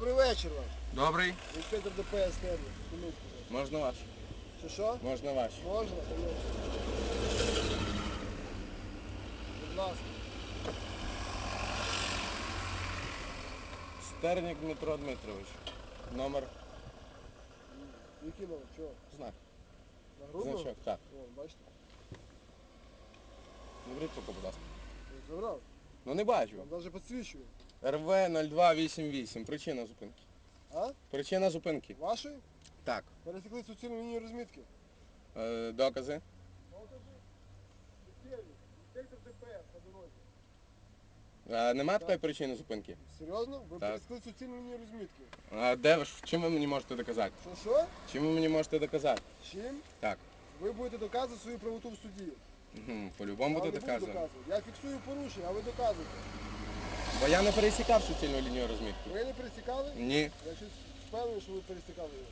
Добрий вечір вам. Добрий. Інспектор ДПС Тернів. Хмельницького. Можна ваш? Що що? Можна ваш. Можна, конечно. Будь ласка. Стернік Дмитро Дмитрович. Номер Який номер? Чого? знак. На грудну? Значок, так. О, бачите? Наберіть руку, будь ласка. Забрав. Ну не бачу. Навіть підсвічую. РВ 0288. Причина зупинки. А? Причина зупинки. Вашої? Так. Пересікли суцільну лінію розмітки. Е, докази. ДПС на дорозі. Е, нема такої причини зупинки? Серйозно? Ви Так. пересікли суцільну лінію розмітки. А де ви ж? Чим ви мені можете доказати? Що що? Чим ви мені можете доказати? Чим? Так. Ви будете доказувати свою правоту в суді. По-любому Я буду не буду доказувати. доказувати. Я фіксую порушення, а ви доказуєте. Бо я не пересікав суцільну лінію розмітки. Ви не пересікали? Ні. Я щось впевнений, що ви пересікали його.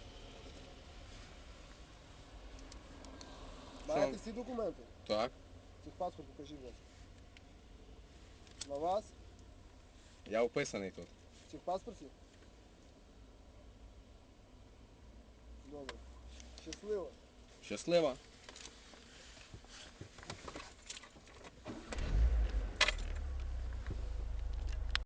Маєте всі документи? Так. Техпаспорт покажіть, будь ласка. На вас? Я вписаний тут. В техпаспорті? Добре. Щасливо. Щасливо.